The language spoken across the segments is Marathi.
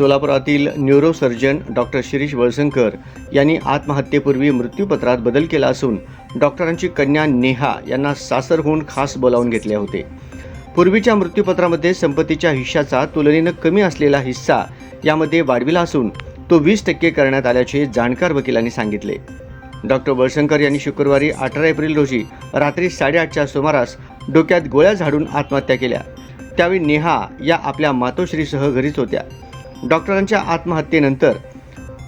सोलापुरातील न्यूरोसर्जन डॉक्टर शिरीष वळसंकर यांनी आत्महत्येपूर्वी मृत्यूपत्रात बदल केला असून डॉक्टरांची कन्या नेहा यांना सासरहून खास बोलावून घेतले होते. पूर्वीच्या मृत्यूपत्रामध्ये संपत्तीच्या हिश्शाचा तुलनेनं कमी असलेला हिस्सा यामध्ये वाढविला असून तो वीस टक्के करण्यात आल्याचे जाणकार वकिलांनी सांगितले. डॉक्टर वळसंकर यांनी शुक्रवारी अठरा एप्रिल रोजी रात्री साडेआठच्या सुमारास डोक्यात गोळ्या झाडून आत्महत्या केल्या. त्यावेळी नेहा या आपल्या मातोश्रीसह घरीच होत्या. डॉक्टरांच्या आत्महत्येनंतर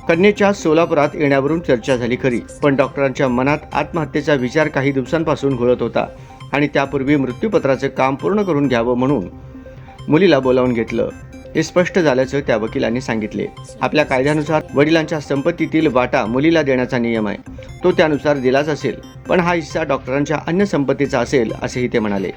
कन्येच्या सोलापुरात येण्यावरून चर्चा झाली खरी. पण डॉक्टरांच्या मनात आत्महत्येचा विचार काही दिवसांपासून घोळत होता आणि त्यापूर्वी मृत्यूपत्राचं काम पूर्ण करून घ्यावं म्हणून मुलीला बोलावून घेतलं. हे स्पष्ट झाल्याचं त्या वकिलांनी सांगितले. आपल्या कायद्यानुसार वडिलांच्या संपत्तीतील वाटा मुलीला देण्याचा नियम आहे. तो त्यानुसार दिलाच असेल. पण हा हिस्सा डॉक्टरांच्या अन्य संपत्तीचा असेल असेही ते म्हणाले.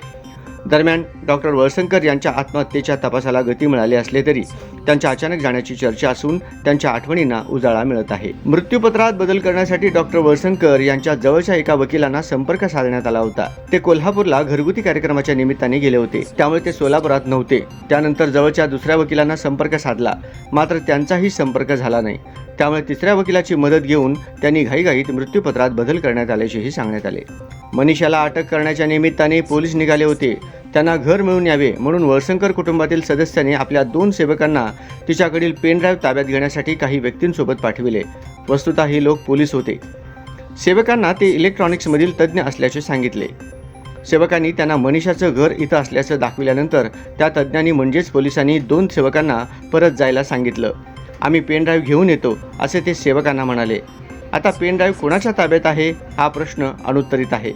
दरम्यान डॉक्टर वळसंकर यांच्या आत्महत्येच्या तपासाला गती मिळाली असले तरी त्यांच्या अचानक जाण्याची चर्चा असून त्यांच्या आठवणींना उजाळा मिळत आहे. मृत्यूपत्रात बदल करण्यासाठी डॉक्टर वळसंकर यांच्या जवळच्या एका वकिलांना संपर्क साधण्यात आला होता. ते कोल्हापूरला घरगुती कार्यक्रमाच्या निमित्ताने गेले होते. त्यामुळे ते सोलापुरात नव्हते. त्यानंतर जवळच्या दुसऱ्या वकिलांना संपर्क साधला. मात्र त्यांचाही संपर्क झाला नाही. त्यामुळे तिसऱ्या वकिलाची मदत घेऊन त्यांनी घाईघाईत मृत्यूपत्रात बदल करण्यात आल्याचेही सांगण्यात आले. मनीषाला अटक करण्याच्या निमित्ताने पोलीस निघाले होते. त्यांना घर मिळून यावे म्हणून वळसंकर कुटुंबातील सदस्यांनी आपल्या दोन सेवकांना तिच्याकडील पेनड्राईव्ह ताब्यात घेण्यासाठी काही व्यक्तींसोबत पाठविले. वस्तुतः हे लोक पोलीस होते. सेवकांना ते इलेक्ट्रॉनिक्समधील तज्ज्ञ असल्याचे सांगितले. सेवकांनी त्यांना मनीषाचं घर इथं असल्याचं दाखविल्यानंतर त्या तज्ज्ञांनी म्हणजेच पोलिसांनी दोन सेवकांना परत जायला सांगितलं. आम्ही पेनड्राईव्ह घेऊन येतो असे ते सेवकांना म्हणाले. आता पेनड्राईव्ह कोणाच्या ताब्यात आहे? हा प्रश्न अनुत्तरित आहे.